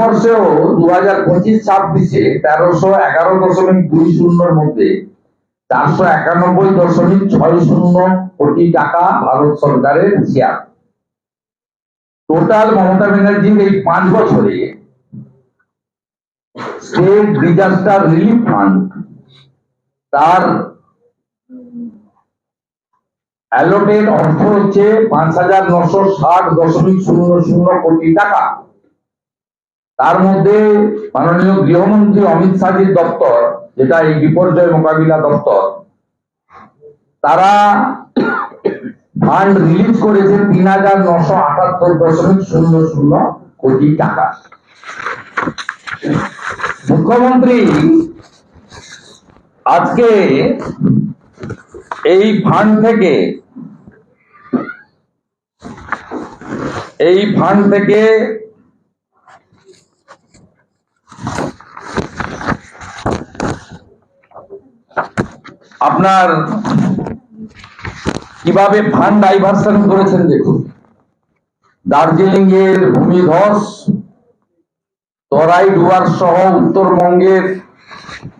বর্ষেও দু হাজার পঁচিশ, ছাব্বিশে তেরোশো এগারো দশমিক দুই শূন্যর মধ্যে, চারশো একানব্বই দশমিক ছয় শূন্য কোটি টাকা ভারত সরকারের শেয়ার। টোটাল মমতা ব্যানার্জির এই পাঁচ বছরে স্টেট ডিজাস্টার রিলিফ ফান্ড তার অ্যালোটেড অর্থ হচ্ছে পাঁচ হাজার নশো ষাট দশমিক শূন্য শূন্য কোটি টাকা। তার মধ্যে মাননীয় গৃহমন্ত্রী অমিত শাহজির দপ্তর, যেটা এই বিপর্যয় মোকাবিলা দপ্তর, তারা ফান্ড রিলিজ করেছে তিন হাজার নশো আটাত্তর দশমিক শূন্য শূন্য কোটি টাকা। মুখ্যমন্ত্রী, আজকে এই ফান্ড থেকে, এই ফান্ড থেকে আপনার কীভাবে ফান্ড ডাইভার্সন করেছেন দেখুন। দার্জিলিং এর ভূমিধস, তরাই ডুয়ার সহ উত্তরবঙ্গের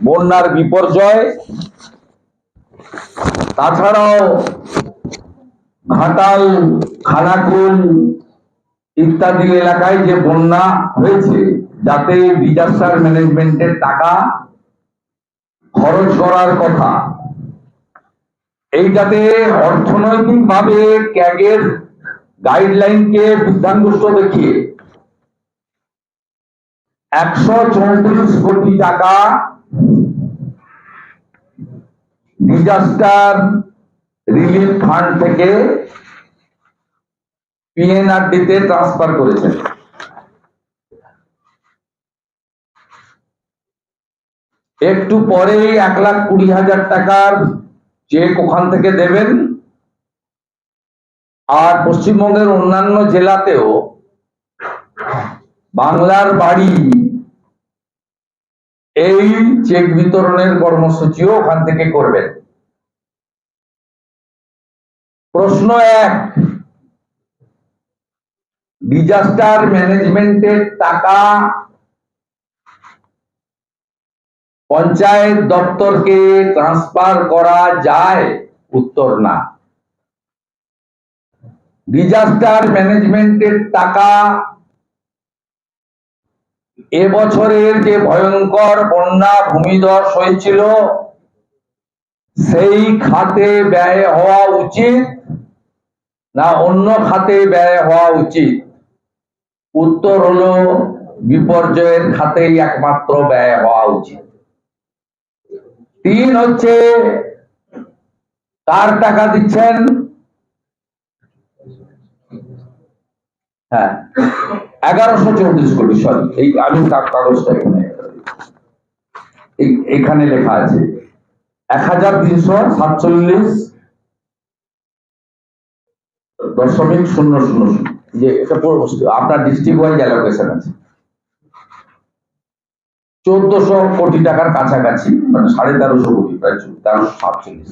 বন্যার বিপর্যয়, তাছাড়াও ঘাটাল, খানাকুল ইত্যাদি এলাকায় যে বন্যা হয়েছে, যাতে ডিজাস্টার ম্যানেজমেন্টের টাকা খরচ করার কথা। এইটাতে অর্থনৈতিক ভাবে ক্যাগের গাইডলাইনকে বিধানগ্রস্ত দেখিয়ে একশো চৌত্রিশ কোটি টাকা ডিজাস্টার রিলিফ ফান্ড থেকে পিএনআরডি তে ট্রান্সফার করেছেন। একটু পরেই এক লাখ কুড়ি হাজার টাকার চেক ওখান থেকে দেবেন। আর পশ্চিমবঙ্গের অন্যান্য জেলাতেও বাংলার বাড়ি এই চেক বিতরণের কর্মসূচিও ওখান থেকে করবেন। প্রশ্ন এক ডিজাস্টার ম্যানেজমেন্টের টাকা পঞ্চায়েত দপ্তরকে ট্রান্সফার করা যায়? উত্তর না। ডিজাস্টার ম্যানেজমেন্টের টাকা এবছরের যে ভয়ঙ্কর বন্যা ভূমিধস হয়েছিল, সেই খাতে ব্যয় হওয়া উচিত না অন্য খাতে ব্যয় হওয়া উচিত? উত্তর হলো, বিপর্যয়ের খাতেই একমাত্র ব্যয় হওয়া উচিত। তিন হচ্ছে কার টাকা দিচ্ছেন? হ্যাঁ এগারোশো চৌত্রিশ কোটি, সরি, এই কা- কাগজটা এখানে এখানে লেখা আছে। এক হাজার তিনশো সাতচল্লিশ দশমিক শূন্য শূন্য যে এটা আপনার ডিস্ট্রিক্ট ওয়াইজ অ্যালোকেশন আছে। চোদ্দশো কোটি টাকার কাছাকাছি মানে সাড়ে তেরোশো কোটি, প্রায় তেরোশো সাতচল্লিশ।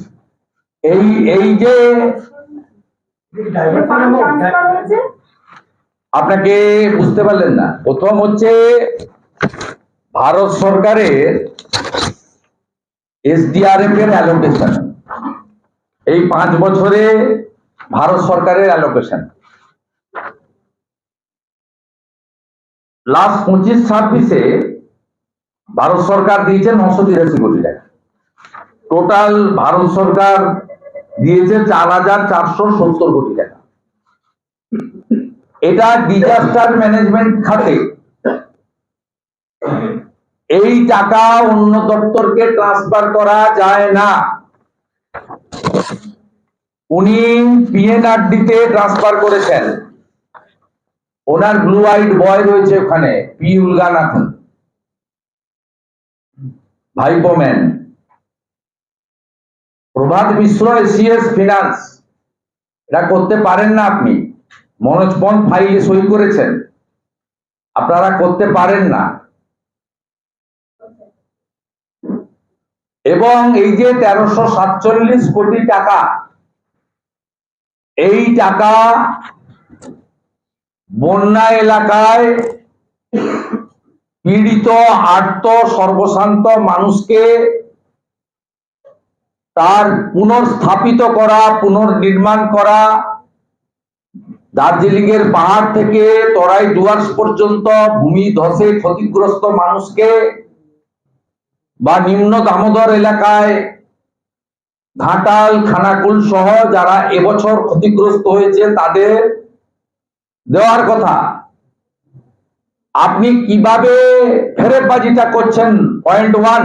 এই এই যে আপনাকে বুঝতে পারলেন না, প্রথম হচ্ছে ভারত সরকারের এসডিআরএফ এর অ্যালোকেশন এই পাঁচ বছরে ভারত সরকারের অ্যালোকেশন লাস্ট পঁচিশ ছাব্বিশে ভারত সরকার দিয়েছে নশো তিরাশি কোটি টাকা। টোটাল ভারত সরকার দিয়েছে চার হাজার চারশো সত্তর কোটি টাকা। এটা ডিজাস্টার ম্যানেজমেন্ট খাতে এই টাকা অন্য দপ্তরকে ট্রান্সফার করা যায় না। উনি পিএনআরডি তে ট্রান্সফার করেছেন। ওনার ব্লু আইড বয় রয়েছে ওখানে পি উলগানাথন। ভাইপো ম্যান প্রভাত মিশ্র, এসিএস ফিনান্স এটা করতে পারেন না আপনি। মনোজ পন্থ ফাইলে সই করেছেন। আপনারা করতে পারেন না। এবং এই যে তেরোশো সাতচল্লিশ কোটি টাকা, এই টাকা বন্যা এলাকায় পীড়িত, আর্ত, সর্বশান্ত মানুষকে তার পুনর্স্থাপিত করা, পুনর্নির্মাণ করা দার্জিলিং এর পাহাড় থেকে তরাই ডুয়ার্স পর্যন্ত ভূমি ধসে ক্ষতিগ্রস্ত মানুষকে বা নিম্ন দামোদর এলাকায় ঘাটাল, খানাকুল সহ যারা এবছর ক্ষতিগ্রস্ত হয়েছে তাদের দেওয়ার কথা। আপনি কীভাবে ফেরেবাজিটা করছেন? Point one